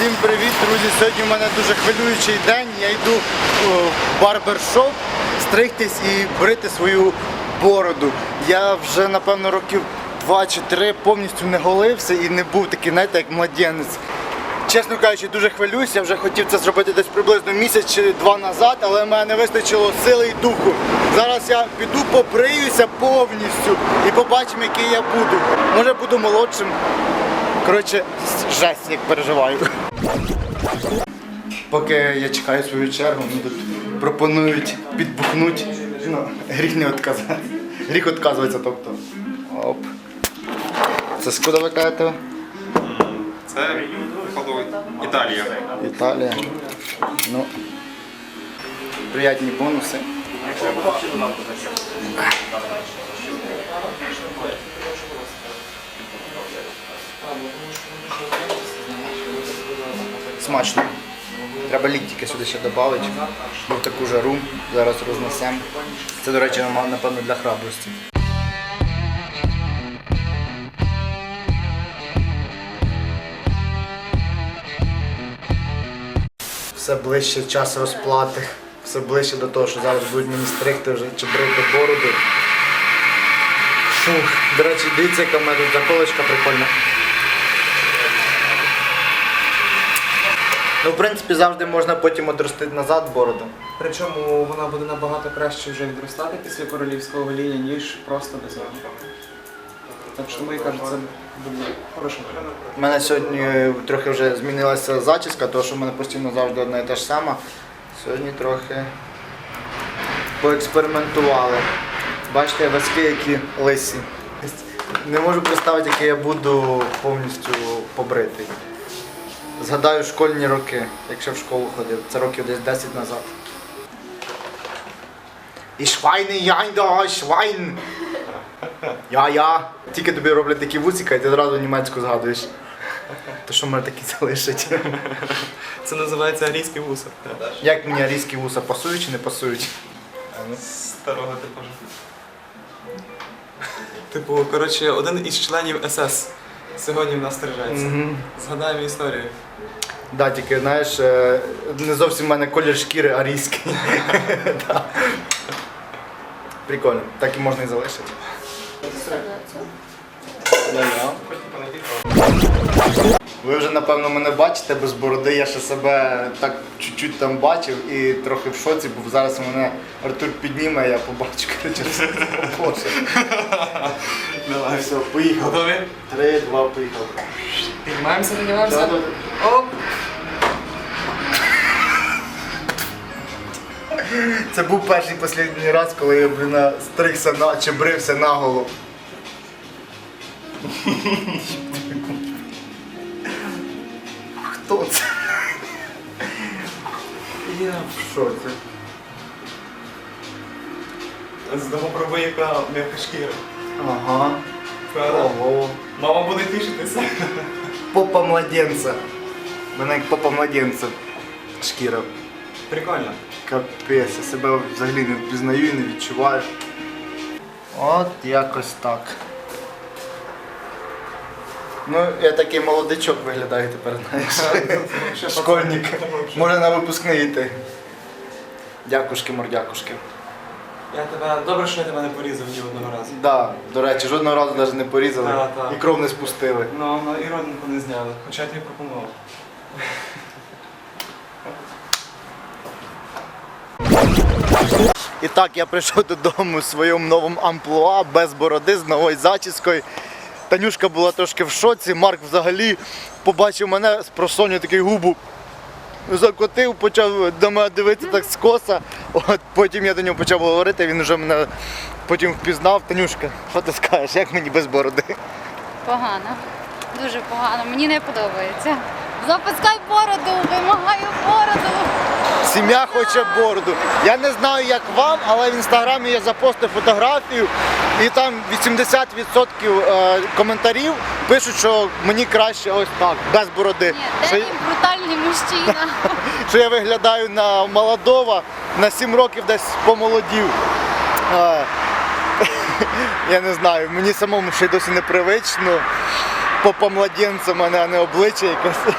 Всім привіт, друзі! Сьогодні в мене дуже хвилюючий день. Я йду в барбершоп стригтись і брити свою бороду. Я вже напевно років два чи три повністю не голився і не був такий, знаєте, як младенець. Чесно кажучи, дуже хвилююся. Я вже хотів це зробити десь приблизно місяць чи два назад, але в мене не вистачило сили і духу. Зараз я піду побриюся повністю і побачимо, який я буду. Може буду молодшим. Коротше, жесть, як переживаю. Поки я чекаю свою чергу, мені тут пропонують підбухнути. Ну, гріх не відказати. Гріх відказується, тобто. Оп. Це скуда ви кажете? Це походу Італія. Італія. Ну. Приятні бонуси. Смачно. Треба лід тільки сюди ще додати. Бо в таку жару зараз рознесемо. Це, до речі, напевно для храбрості. Все ближче час розплати, все ближче до того, що зараз будуть мені стригти вже чи брити бороду. Фух, до речі, дивіться, яка в мене тут заколочка прикольна. Ну, в принципі, завжди можна потім одростити назад бороду. Причому вона буде набагато краще вже відростати після королівського гоління, ніж просто без нього. Так що мені кажуть, це буде хорошим. У мене сьогодні трохи вже змінилася зачіска, тому що в мене постійно завжди одна і та ж сама. Сьогодні трохи поекспериментували. Бачите, васки які лисі. Не можу представити, який я буду повністю побритий. Згадаю школьні роки, якщо в школу ходив. Це років десь 10 назад. І швайни яйда, швайн. Я-я. Тільки тобі роблять такі вусіка, і ти одразу німецьку згадуєш. То що мене такі залишать? Це називається арійський вуса. Як мені арійські вуса пасують чи не пасують? Старого типажу. Типу, коротше, один із членів СС сьогодні в нас стережається. Мгм. Згадаємо історію. Да, тільки знаєш, е, не зовсім в мене колір шкіри арійський. Да. Прикольно, так і можна і залишити. Ви вже напевно мене бачите без бороди, я ще себе так чуть-чуть там бачив і трохи в шоці, бо зараз мене Артур підніме, я побачу, коротше, все. О, Боже. Давай. Все, поїхав. Готові? Три, два, поїхав. Піднімаємося, піднімаємося. Оп! Це був перший останній раз, коли я блін, на- стригся на чи брився наголо. Хто це? Я в шоці. З того проби, яка м'яка шкіра. Ага. Правда? Ого. Мама буде тішитися. Попа младенця. Мене як попа младенця. Шкіра. Прикольно. Капець, я себе взагалі не впізнаю і не відчуваю. От якось так. Ну, я такий молодичок виглядаю тепер, знаєш. Школьник. Може на випускний йти. Дякушки, мордякушки. Я тебе добре, що я тебе не порізав ні одного разу. Да, до речі, жодного разу навіть не порізали так. і кров не спустили. Ну, ну і родинку не зняли, хоча я тобі пропонував. І так, я прийшов додому в своєму новому амплуа, без бороди, з новою зачіскою. Танюшка була трошки в шоці, Марк взагалі побачив мене з просоню такий губу. Закотив, почав до мене дивитися так скоса. От потім я до нього почав говорити, він вже мене потім впізнав. Танюшка, що ти скажеш, як мені без бороди? Погано. Дуже погано. Мені не подобається. Запускай бороду, вимагаю бороду. Сім'я хоче бороду. Я не знаю, як вам, але в інстаграмі я запостив фотографію, і там 80% е, коментарів пишуть, що мені краще ось так, без бороди. Ні, Що, де мій брутальний мужчина? що я виглядаю на молодого, на 7 років десь помолодів. Я не знаю, мені самому ще й досі непривично. Попа младенця в мене, а не обличчя якесь.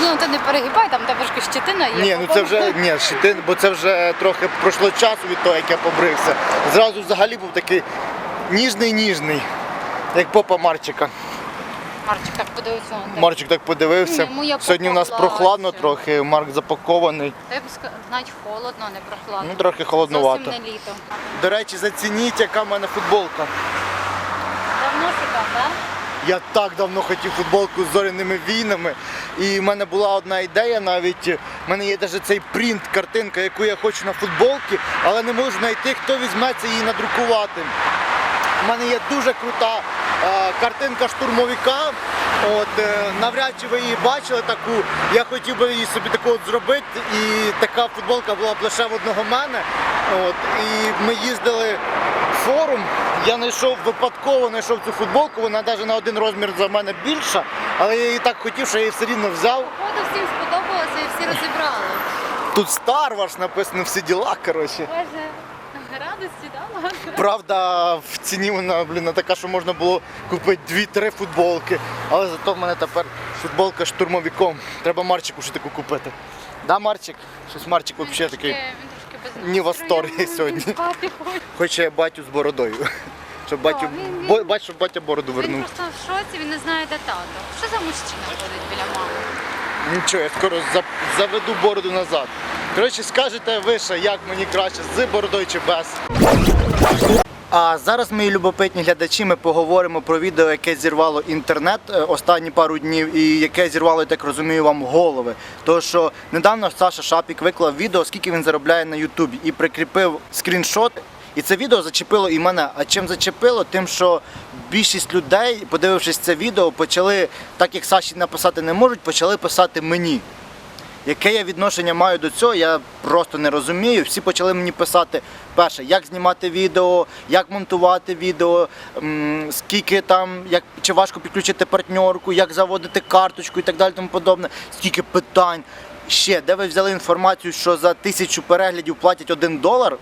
Ну ти не перегибай, там тебе ж щетина є. Ні, ну це вже ні, щитин, бо це вже трохи пройшло часу від того, як я побрився. Зразу взагалі був такий ніжний ніжний, як попа Марчика. Марчик так подивився. Марчик так подивився. Ні, моя Сьогодні у нас прохладно трохи, Марк запакований. Та Я б сказала, навіть холодно, не прохладно. Ну трохи холоднувато. Зовсім не літо. До речі, зацініть, яка в мене футболка. Давно шукав, так? Я так давно хотів футболку з зоряними війнами. І в мене була одна ідея навіть. У мене є навіть цей принт, картинка, яку я хочу на футболці, але не можу знайти, хто візьметься її надрукувати. У мене є дуже крута картинка штурмовика. От, е, навряд чи ви її бачили таку. Я хотів би її собі таку от зробити. І така футболка була б лише в одного мене. От, і ми їздили в форум. Я знайшов випадково знайшов цю футболку, вона навіть на один розмір за мене більша, але я її так хотів, що я її все рівно взяв. Походу всім сподобалося і всі розібрали. Тут Star Wars написано всі діла, коротше. Боже, радості, да? Правда, в ціні вона блін, така, що можна було купити дві-три футболки. Але зато в мене тепер футболка з штурмовиком. Треба Марчику ще таку купити. Да, Марчик? Щось Марчик взагалі такий. Він трошки Ні в восторгі сьогодні. хоче. Батю з бородою. Щоб батю, він- він- бо- бач, щоб батя бороду Він вернув. просто в шоці, він не знає, де тато. Що за мужчина ходить біля мами? Нічого, я скоро за- заведу бороду назад. Коротше, скажете ви ще, як мені краще, з бородою чи без. А зараз, мої любопитні глядачі, ми поговоримо про відео, яке зірвало інтернет е, останні пару днів, і яке зірвало, я так розумію, вам голови. Тому що недавно Саша Шапік виклав відео, скільки він заробляє на Ютубі, і прикріпив скріншот. І це відео зачепило і мене. А чим зачепило? Тим, що більшість людей, подивившись це відео, почали, так як Саші написати не можуть, почали писати мені. Яке я відношення маю до цього, я просто не розумію. Всі почали мені писати перше, як знімати відео, як монтувати відео, скільки там, як чи важко підключити партнерку, як заводити карточку і так далі, тому подобне. Скільки питань. Ще, де ви взяли інформацію, що за тисячу переглядів платять один долар?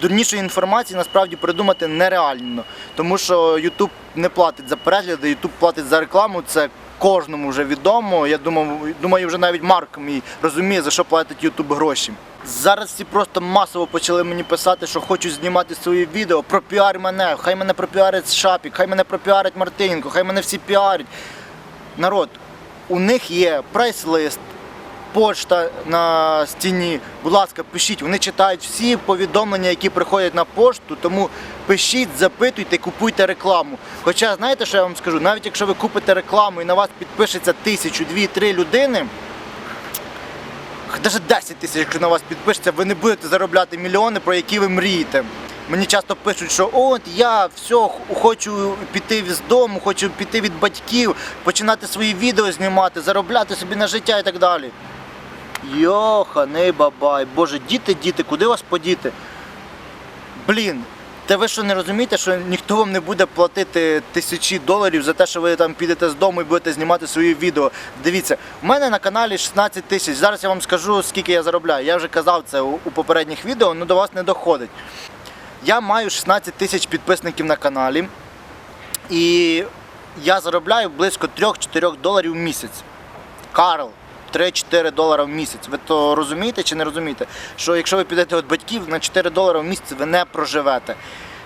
Дурнішої інформації насправді придумати нереально, тому що YouTube не платить за перегляди, YouTube платить за рекламу. Це кожному вже відомо. Я думав, думаю, вже навіть Марк мій розуміє, за що платить Ютуб гроші. Зараз всі просто масово почали мені писати, що хочуть знімати свої відео. Пропіар мене, хай мене пропіарить Шапік, хай мене пропіарить Мартиненко, хай мене всі піарять. Народ, у них є прайс-лист, почта на стіні. Будь ласка, пишіть. Вони читають всі повідомлення, які приходять на пошту. Тому пишіть, запитуйте, купуйте рекламу. Хоча, знаєте, що я вам скажу? Навіть якщо ви купите рекламу і на вас підпишеться тисячу, дві, три людини. Навіть 10 тисяч, якщо на вас підпишеться, ви не будете заробляти мільйони, про які ви мрієте. Мені часто пишуть, що от я все хочу піти з дому, хочу піти від батьків, починати свої відео знімати, заробляти собі на життя і так далі. Йоханий бабай, боже, діти, діти, куди вас подіти? Блін, та ви що не розумієте, що ніхто вам не буде платити тисячі доларів за те, що ви там підете з дому і будете знімати свої відео. Дивіться, у мене на каналі 16 тисяч. Зараз я вам скажу, скільки я заробляю. Я вже казав це у у попередніх відео, але до вас не доходить. Я маю 16 тисяч підписників на каналі. І я заробляю близько 3-4 доларів в місяць. Карл, 3-4 долара в місяць. Ви то розумієте чи не розумієте? Що якщо ви підете від батьків на 4 долара в місяць, ви не проживете.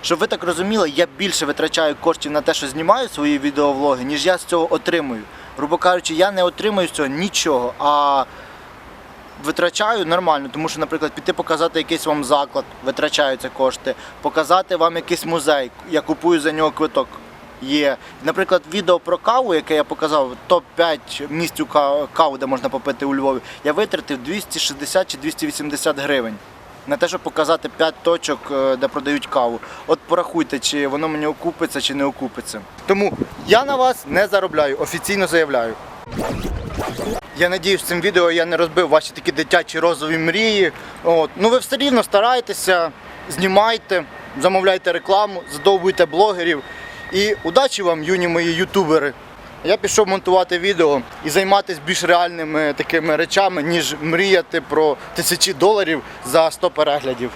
Щоб ви так розуміли, я більше витрачаю коштів на те, що знімаю свої відеовлоги, ніж я з цього отримую. Грубо кажучи, я не отримую з цього нічого, а витрачаю нормально, тому що, наприклад, піти показати якийсь вам заклад, витрачаються кошти, показати вам якийсь музей, я купую за нього квиток. Є, наприклад, відео про каву, яке я показав, топ-5 місць каву, де можна попити у Львові, я витратив 260 чи 280 гривень на те, щоб показати 5 точок, е, де продають каву. От порахуйте, чи воно мені окупиться, чи не окупиться. Тому я на вас не заробляю, офіційно заявляю. Я надіюсь, цим відео я не розбив ваші такі дитячі розові мрії. От. Ну ви все рівно старайтеся, знімайте, замовляйте рекламу, задовбуйте блогерів. І удачі вам, юні мої ютубери. Я пішов монтувати відео і займатися більш реальними такими речами, ніж мріяти про тисячі доларів за 100 переглядів.